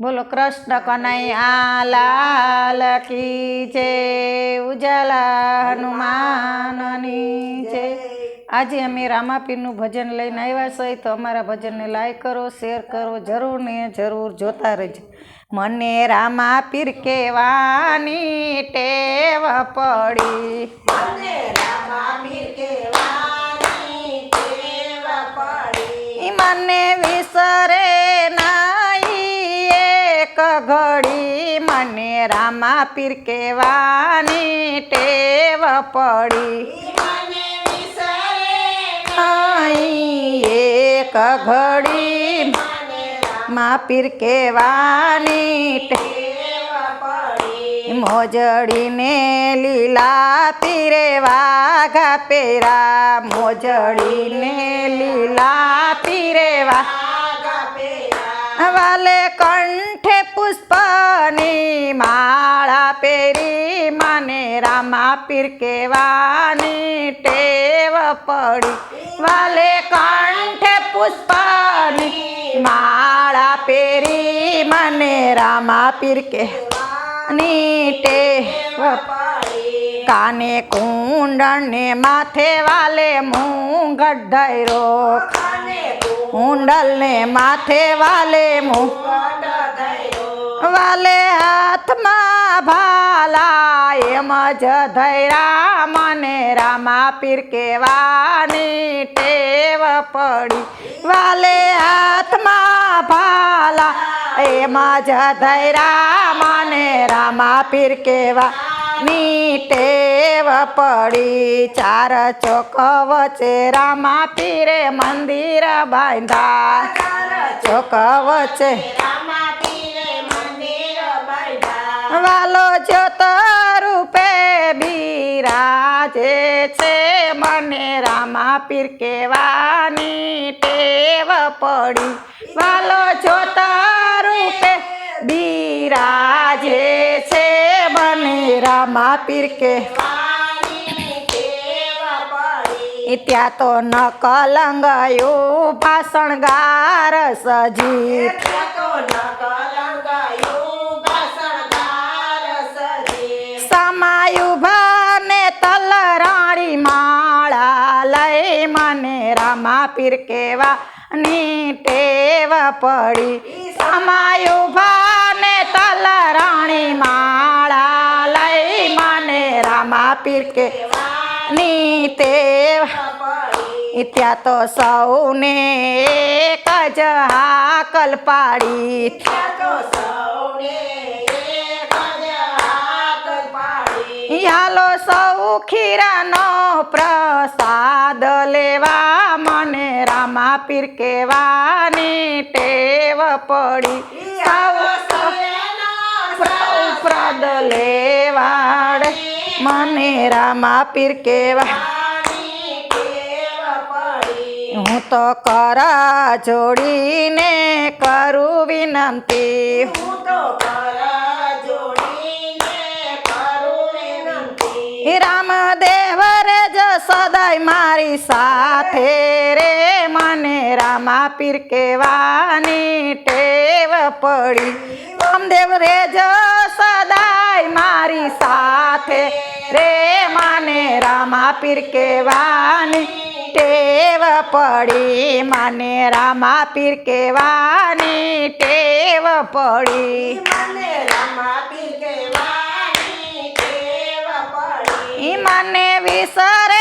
બોલો કૃષ્ણ કનૈયા લાલ કી છે ઉજાલા હનુમાનની છે આજે અમે રામાપીરનું ભજન લઈને આવ્યા છીએ તો અમારા ભજનને લાઈક કરો શેર કરો જરૂર ને જરૂર જોતા રહેજો. મને રામાપીર કહેવાની ટેવ પડી. ઈ મને વિસરે નહીં એક ઘડી મને રામાપીર કેવાની ટેવ પડી. એક ઘડી માપીર કેવાની ટેવ મોજડીને લીલા પીરે વાઘા પેરા મોજડીને લીલા પીરે વાઘા વાલે કંઠે માળા પહેરી મને રામા પીર કેવાની ટેવ પડી. વાલે કંઠે પુષ્પની માળા પહેરી મને રામા પીર કહેવાની ટેવ કાને કુંડળ ને માથે વાલે મુંગટ ધૈરો કુંડલ ને માથે વાલે મું વાલે હાથમાં ભાલા એમ જ ધૈરા મને રામા પીર કેવાની ટેવ પડી. વાલે હાથમાં ભાલા એમ જ ધૈરા મને રામા પીર કેવા ની ટેવ પડી. ચાર ચોક વચ્ચે રામા પીરે મંદિર બાંધા. ચોક વચ્ચે વાલો જ્યોત રૂપે બિરાજે છે, મને રામા પીર કેવાની ટેવ પડી. વાલો જ્યોત રૂપે બિરાજે છે, મને રામા પીર કે ત્યાં તો ન કલંગયું ભાષણગાર સજીત રામા પીર કહેવાની ટેવ પડી. સમાયુ ભાને તલરાણી માળા લઈ મને રામા પીર કહેવાની ટેવ ત્યાં તો સૌને એક જ હાકલ પાડી. હાલો સૌ ખીરાનો પ્રસાદ લેવા મને રામા પીર કેવાની ટેવ પડી. પ્રદ લેવાડ મને રામા પીર કેવા હું તો કરા જોડીને કરું વિનંતી. રામદેવ રે જ સદાય મારી સાથે રે. મને રામા પીર કેવાની ટેવ પડી. રામદેવ રે જ સદાય મારી સાથે રે. મને રામા પીર કેવાની ટેવ પડી. મને રામા પીર કેવાની ટેવ પડી. મને વિસરે નહીં એક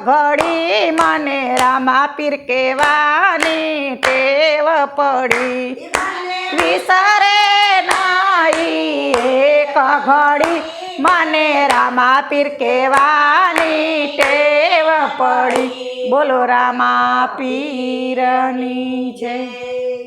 ઘડી મને રામા પીર કહેવાની ટેવ પડી. વિસરે નહીં એક ઘડી મને રામા પીર કહેવાની ટેવ પડી. બોલો રામા પીરની જય.